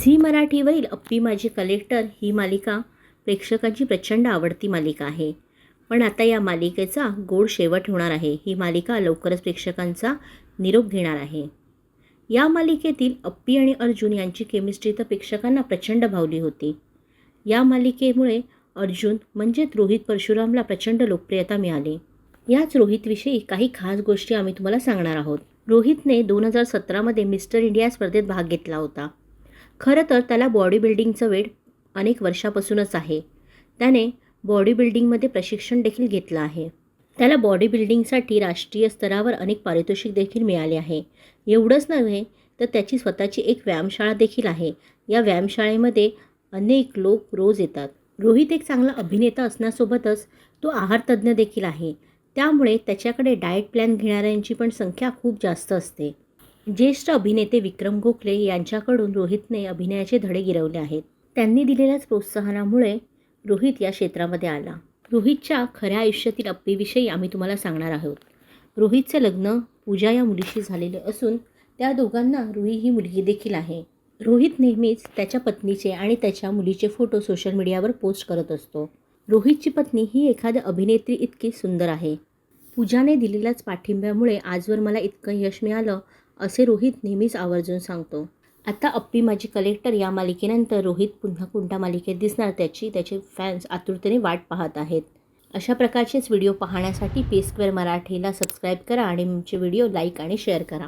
Zee मराठीवरील अप्पी माझी collector ही मालिका प्रेक्षकांची प्रचंड आवडती मालिका आहे. पण आता या मालिकेचा गोड शेवट होणार आहे. ही मालिका लवकरच प्रेक्षकांचा निरोप घेणार आहे. या मालिकेतील अप्पी आणि अर्जुन यांची केमिस्ट्री तर प्रेक्षकांना प्रचंड भावली होती. या मालिकेमुळे अर्जुन म्हणजेच रोहित परशुरामला प्रचंड लोकप्रियता मिळाली. याच रोहितविषयी काही खास गोष्टी आम्ही तुम्हाला सांगणार आहोत. रोहितने दोन हजार सतरामध्ये मिस्टर इंडिया स्पर्धेत भाग घेतला होता. खरं तर त्याला बॉडी बिल्डिंगचं वेळ अनेक वर्षापासूनच आहे. त्याने बॉडी बिल्डिंगमध्ये प्रशिक्षण देखील घेतलं आहे. त्याला बॉडी बिल्डिंगसाठी राष्ट्रीय स्तरावर अनेक पारितोषिक देखील मिळाले आहे. एवढंच नव्हे तर त्याची स्वतःची एक व्यायामशाळा देखील आहे. या व्यायामशाळेमध्ये अनेक लोक रोज येतात. रोहित एक चांगला अभिनेता असण्यासोबतच तो आहार तज्ज्ञ देखील आहे. त्यामुळे त्याच्याकडे डाएट प्लॅन घेणाऱ्यांची पण संख्या खूप जास्त असते. ज्येष्ठ अभिनेते विक्रम गोखले यांच्याकडून रोहितने अभिनयाचे धडे गिरवले आहेत. त्यांनी दिलेल्याच प्रोत्साहनामुळे रोहित या क्षेत्रामध्ये आला. रोहितच्या खऱ्या आयुष्यातील अप्पीविषयी आम्ही तुम्हाला सांगणार आहोत. रोहितचे लग्न पूजा या मुलीशी झालेले असून त्या दोघांना रुही ही मुलगी देखील आहे. रोहित नेहमीच त्याच्या पत्नीचे आणि त्याच्या मुलीचे फोटो सोशल मीडियावर पोस्ट करत असतो. रोहितची पत्नी ही एखाद्या अभिनेत्री इतकी सुंदर आहे. पूजाने दिलेल्याच पाठिंब्यामुळे आजवर मला इतकं यश मिळालं असे रोहित नेहमीच आवर्जून सांगतो. आता अप्पी माझी कलेक्टर या मालिकेनंतर रोहित पुन्हा कोणत्या मालिकेत दिसणार त्याची त्याचे फॅन्स आतुरतेने वाट पाहत आहेत. अशा प्रकारचेच व्हिडिओ पाहण्यासाठी पी स्क्वेअर मराठीला सबस्क्राईब करा आणि आमचे व्हिडिओ लाईक आणि शेअर करा.